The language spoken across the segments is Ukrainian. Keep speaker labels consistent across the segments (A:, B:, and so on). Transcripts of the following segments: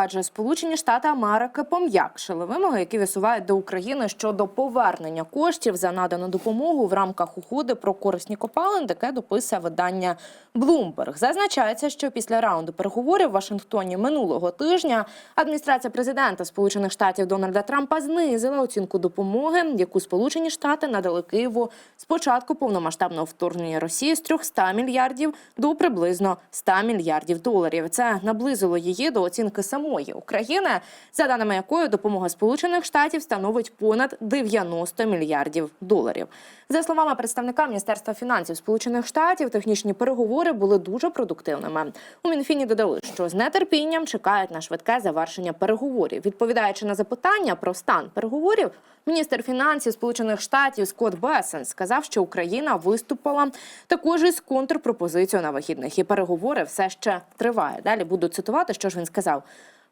A: Адже Сполучені Штати Америки пом'якшили вимоги, які висувають до України щодо повернення коштів за надану допомогу в рамках угоди про корисні копалин, таке дописує видання Bloomberg. Зазначається, що після раунду переговорів в Вашингтоні минулого тижня адміністрація президента Сполучених Штатів Дональда Трампа знизила оцінку допомоги, яку Сполучені Штати надали Києву з початку повномасштабного вторгнення Росії з 300 мільярдів до приблизно 100 мільярдів доларів. Це наблизило її до оцінки самої України, за даними якої допомога Сполучених Штатів становить понад 90 мільярдів доларів. За словами представника Міністерства фінансів Сполучених Штатів, технічні переговори були дуже продуктивними. У Мінфіні додали, що з нетерпінням чекають на швидке завершення переговорів. Відповідаючи на запитання про стан переговорів, міністр фінансів Сполучених Штатів Скотт Бесен сказав, що Україна виступила також із контрпропозицією на вихідних, і переговори все ще тривають. Далі буду цитувати, що ж він сказав.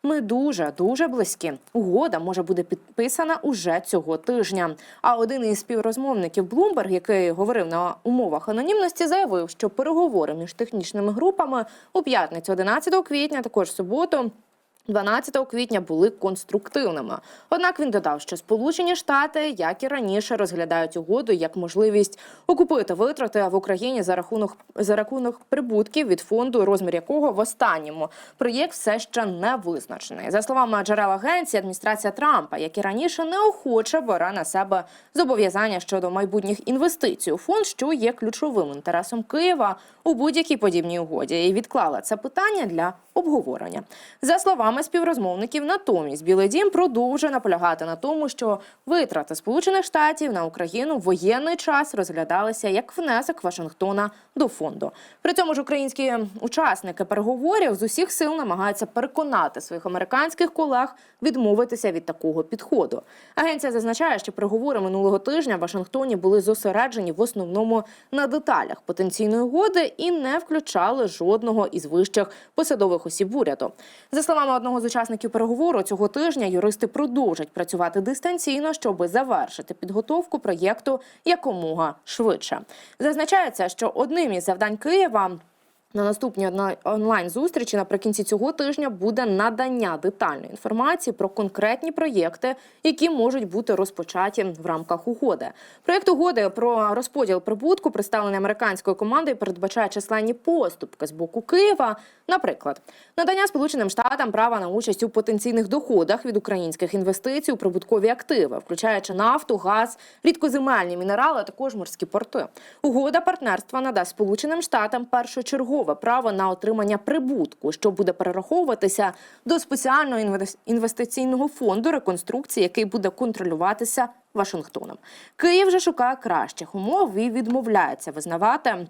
A: Ми дуже дуже близькі. Угода може бути підписана уже цього тижня. А один із співрозмовників Блумберг, який говорив на умовах анонімності, заявив, що переговори між технічними групами у п'ятницю, 11 квітня, також суботу. 12 квітня були конструктивними. Однак він додав, що Сполучені Штати, як і раніше, розглядають угоду як можливість окупити витрати в Україні за рахунок за рахунок прибутків від фонду, розмір якого в останньому проєкт все ще не визначений. За словами джерел агенції, адміністрація Трампа, як і раніше, неохоче бере на себе зобов'язання щодо майбутніх інвестицій у фонд, що є ключовим інтересом Києва у будь-якій подібній угоді, і відклала це питання для обговорення. За словами співрозмовників, натомість Білий Дім продовжує наполягати на тому, що витрати Сполучених Штатів на Україну в воєнний час розглядалися як внесок Вашингтона до фонду. При цьому ж українські учасники переговорів з усіх сил намагаються переконати своїх американських колег відмовитися від такого підходу. Агенція зазначає, що переговори минулого тижня в Вашингтоні були зосереджені в основному на деталях потенційної угоди і не включали жодного із вищих посадових осіб уряду. За словами одного з учасників переговору, цього тижня юристи продовжать працювати дистанційно, щоб завершити підготовку проєкту якомога швидше. Зазначається, що одним із завдань Києва. На наступній онлайн зустрічі наприкінці цього тижня буде надання детальної інформації про конкретні проєкти, які можуть бути розпочаті в рамках угоди. Проєкт угоди про розподіл прибутку, представлений американською командою, передбачає численні поступки з боку Києва. Наприклад, надання Сполученим Штатам права на участь у потенційних доходах від українських інвестицій у прибуткові активи, включаючи нафту, газ, рідкоземельні мінерали, а також морські порти. Угода партнерства надасть Сполученим Штатам першочергове право на отримання прибутку, що буде перераховуватися до спеціального інвес- інвестиційного фонду реконструкції, який буде контролюватися Вашингтоном. Київ же шукає кращих умов і відмовляється визнавати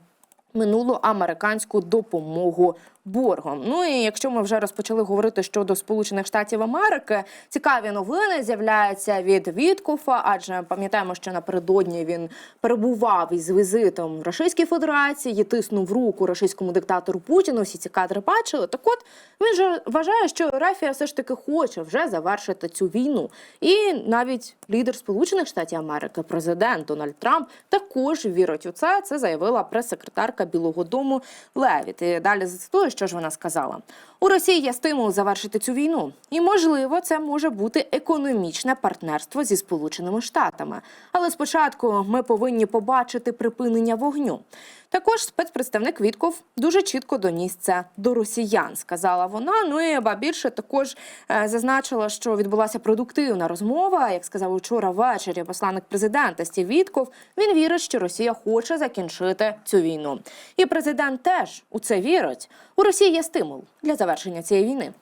A: минулу американську допомогу боргом. Ну і якщо ми вже розпочали говорити щодо Сполучених Штатів Америки, цікаві новини з'являються від Віткофа, адже пам'ятаємо, що напередодні він перебував із візитом в Російській Федерації, тиснув руку російському диктатору Путіну. Всі ці кадри бачили. Так от він же вважає, що Рафія все ж таки хоче вже завершити цю війну. І навіть лідер Сполучених Штатів Америки, президент Дональд Трамп, також вірить у це. Це заявила прес-секретарка Білого Дому Левіт. І далі зацитую, що ж вона сказала: у Росії є стимул завершити цю війну, і можливо, це може бути економічне партнерство зі Сполученими Штатами. Але спочатку ми повинні побачити припинення вогню. Також спецпредставник Вітков дуже чітко доніс це до росіян, сказала вона. Ну і ба більше також е, зазначила, що відбулася продуктивна розмова. Як сказав учора ввечері посланник президента Стів Вітков, він вірить, що Росія хоче закінчити цю війну. І президент теж у це вірить. У Росії є стимул для завершення цієї війни.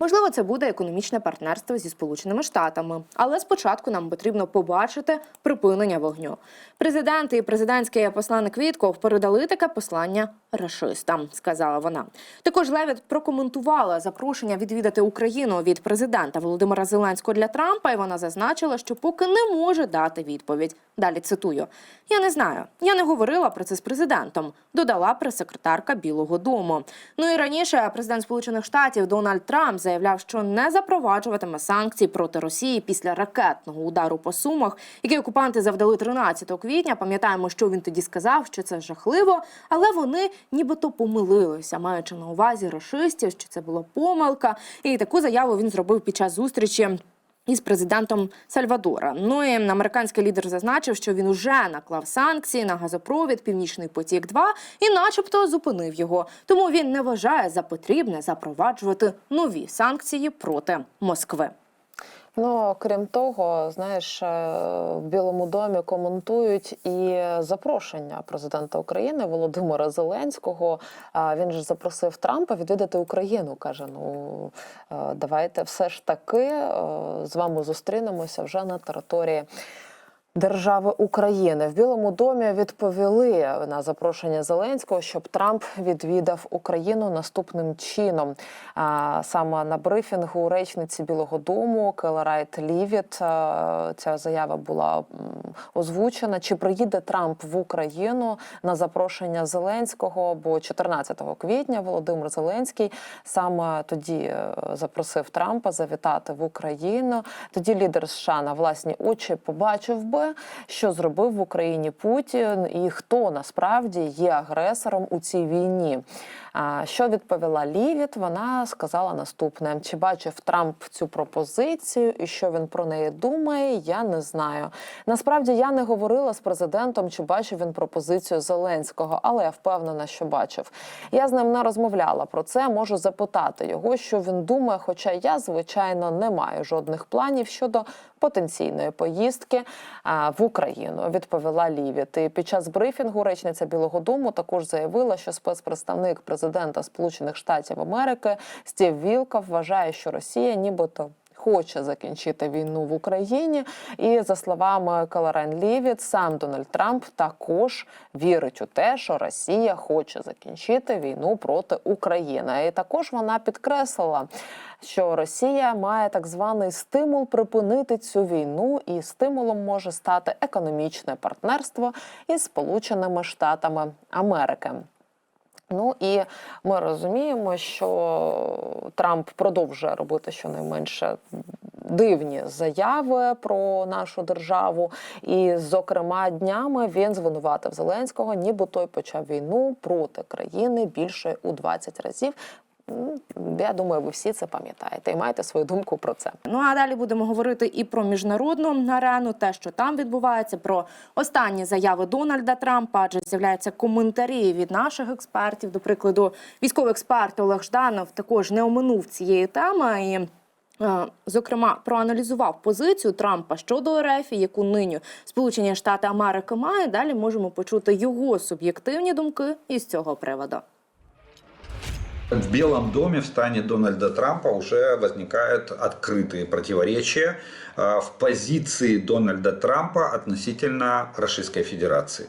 A: Можливо, це буде економічне партнерство зі Сполученими Штатами, але спочатку нам потрібно побачити припинення вогню. Президент і президентський посланник Вітков передали таке послання рашистам, сказала вона. Також Левіт прокоментувала запрошення відвідати Україну від президента Володимира Зеленського для Трампа, і вона зазначила, що поки не може дати відповідь. Далі цитую: я не знаю, я не говорила про це з президентом. Додала прес-секретарка Білого Дому. Ну і раніше президент Сполучених Штатів Дональд Трамп заявляв, що не запроваджуватиме санкції проти Росії після ракетного удару по сумах, який окупанти завдали 13 квітня. Пам'ятаємо, що він тоді сказав, що це жахливо, але вони нібито помилилися, маючи на увазі рашистів, що це була помилка. І таку заяву він зробив під час зустрічі. Із президентом Сальвадора. Ну і американський лідер зазначив, що він уже наклав санкції на газопровід Північний потік 2 і, начебто, зупинив його. Тому він не вважає за потрібне запроваджувати нові санкції проти Москви.
B: Ну крім того, знаєш, е, в Білому домі коментують і запрошення президента України Володимира Зеленського. Він ж запросив Трампа відвідати Україну. каже: Ну е, давайте все ж таки е, з вами зустрінемося вже на території. Держави України в Білому домі відповіли на запрошення Зеленського, щоб Трамп відвідав Україну наступним чином. А, саме на брифінгу речниці Білого Дому Келерайт Лівіт ця заява була озвучена. Чи приїде Трамп в Україну на запрошення Зеленського? Бо 14 квітня Володимир Зеленський саме тоді е, запросив Трампа завітати в Україну. Тоді лідер США на власні очі побачив би, що зробив в Україні Путін і хто насправді є агресором у цій війні. Що відповіла Лівіт? Вона сказала наступне: чи бачив Трамп цю пропозицію і що він про неї думає? Я не знаю. Насправді я не говорила з президентом, чи бачив він пропозицію Зеленського, але я впевнена, що бачив. Я з ним не розмовляла про це. Можу запитати його, що він думає. Хоча я, звичайно, не маю жодних планів щодо потенційної поїздки в Україну. Відповіла Лівіт. І під час брифінгу речниця Білого Дому також заявила, що спецпредставник президента Сполучених Штатів Америки Стів Вілков вважає, що Росія нібито. Хоче закінчити війну в Україні, і за словами Каларен Лівіт, сам Дональд Трамп також вірить у те, що Росія хоче закінчити війну проти України. І також вона підкреслила, що Росія має так званий стимул припинити цю війну, і стимулом може стати економічне партнерство із Сполученими Штатами Америки. Ну і ми розуміємо, що Трамп продовжує робити щонайменше дивні заяви про нашу державу. І, зокрема, днями він звинуватив Зеленського, ніби той почав війну проти країни більше у 20 разів. М, Я думаю, ви всі це пам'ятаєте і маєте свою думку про це.
A: Ну а далі будемо говорити і про міжнародну арену, те, що там відбувається, про останні заяви Дональда Трампа. Адже з'являються коментарі від наших експертів. До прикладу, військовий експерт Олег Жданов також не оминув цієї теми і. е, Зокрема, проаналізував позицію Трампа щодо РФ, яку нині Сполучені Штати Америки має. Далі можемо почути його суб'єктивні думки із цього приводу.
C: В Белом доме в стане Дональда Трампа уже возникают открытые противоречия э, В позиции Дональда Трампа относительно Российской Федерации.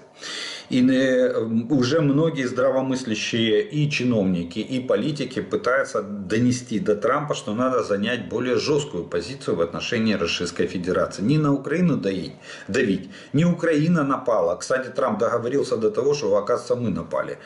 C: И э, уже многие здравомыслящие и чиновники, и политики пытаются донести до Трампа, что надо занять более жесткую позицию в отношении Российской Федерации. Не на Украину давить, давить, не Украина напала. Кстати, Трамп договорился до того, что, оказывается, мы напали.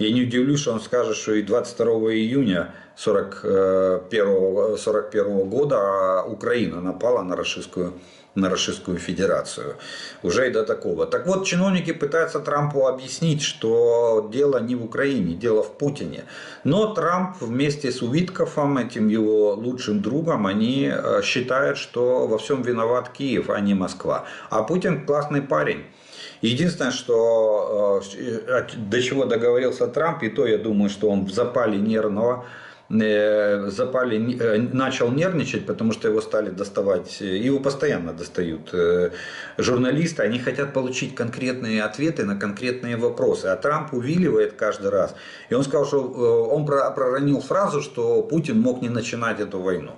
C: Я не удивлюсь, что он скажет, что и 22 июня 41, 41 года Украина напала на Российскую на Российскую Федерацию. Уже и до такого. Так вот, чиновники пытаются Трампу объяснить, что дело не в Украине, дело в Путине. Но Трамп вместе с Увиткофом, этим его лучшим другом, они э, считают, что во всем виноват Киев, а не Москва. А Путин классный парень. Единственное, что э, до чего договорился Трамп, и то я думаю, что он в запале нервного э, запале э, начал нервничать, потому что его стали доставать, э, его постоянно достают журналисты, они хотят получить конкретные ответы на конкретные вопросы, а Трамп увиливает каждый раз. И он сказал, что он про- проронил фразу, что Путин мог не начинать эту войну.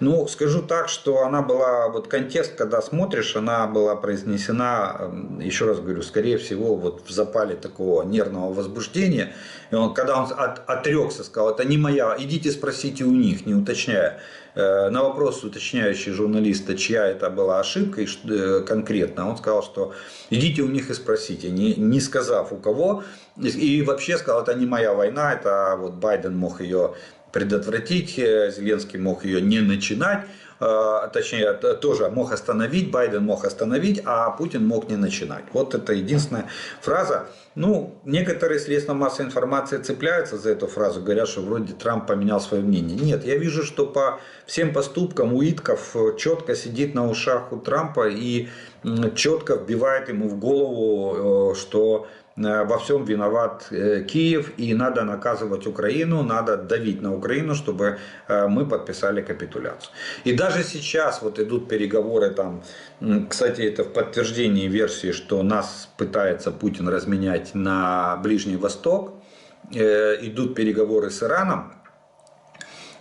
C: Ну, скажу так, что она была, вот контекст, когда смотришь, она была произнесена, еще раз говорю, скорее всего, вот в запале такого нервного возбуждения. И он, когда он от, отрекся, сказал, это не моя, идите спросите у них, не уточняя. Э, На вопрос уточняющий журналиста, чья это была ошибка и э, конкретно, он сказал, что идите у них и спросите, не, не сказав у кого. И вообще сказал, это не моя война, это вот Байден мог ее предотвратить. Э, Зеленский мог ее не начинать, точнее, т- тоже мог остановить, Байден мог остановить, а Путин мог не начинать. Вот это единственная фраза. Ну, некоторые средства массовой информации цепляются за эту фразу, говорят, что вроде Трамп поменял свое мнение. Нет, я вижу, что по всем поступкам Уитков э, четко сидит на ушах у Трампа и четко вбивает ему в голову, э, что э, во всем виноват э, Киев и надо наказывать Украину, надо давить на Украину, чтобы э, мы подписали капитуляцию. И даже сейчас вот идут переговоры там, кстати, это в подтверждении версии, что нас пытается Путин разменять на Ближний Восток, Э, идут переговоры с Ираном,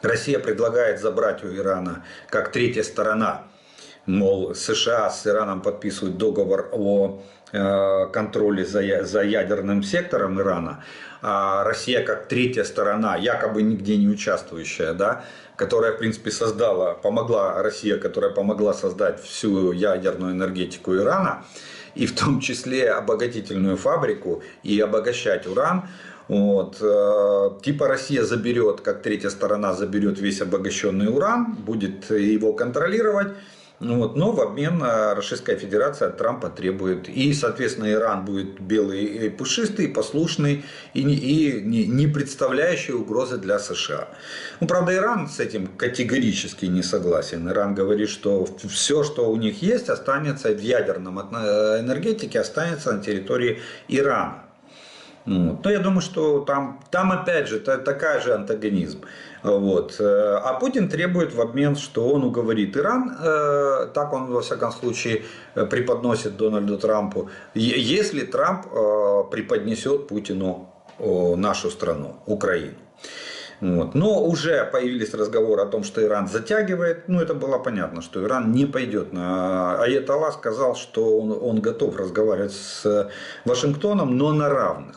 C: Россия предлагает забрать у Ирана как третья сторона. Мол, США с Ираном подписывают договор о э, контроле за, за ядерным сектором Ирана, а Россия как третья сторона, якобы нигде не участвующая, да, которая, в принципе, создала, помогла, Россия, которая помогла создать всю ядерную энергетику Ирана, и в том числе обогатительную фабрику и обогащать уран, вот. э, Типа Россия заберет, как третья сторона заберет весь обогащенный уран, будет его контролировать. Ну Вот. Но в обмен э, Российская Федерация от Трампа требует. И, соответственно, Иран будет белый и пушистый, послушный и не, и не, не представляющий угрозы для США. Ну, правда, Иран с этим категорически не согласен. Иран говорит, что все, что у них есть, останется в ядерном энергетике, останется на территории Ирана. Вот. Но я думаю, что там, там опять же та- такая же антагонизм. Вот. Э, А Путин требует в обмен, что он уговорит Иран, э, так он во всяком случае э, преподносит Дональду Трампу, если Трамп преподнесет Путину нашу страну, Украину. Вот. Но уже появились разговоры о том, что Иран затягивает. Ну, это было понятно, что Иран не пойдет на... Аятолла сказал, что он, он готов разговаривать с Вашингтоном, но на равных.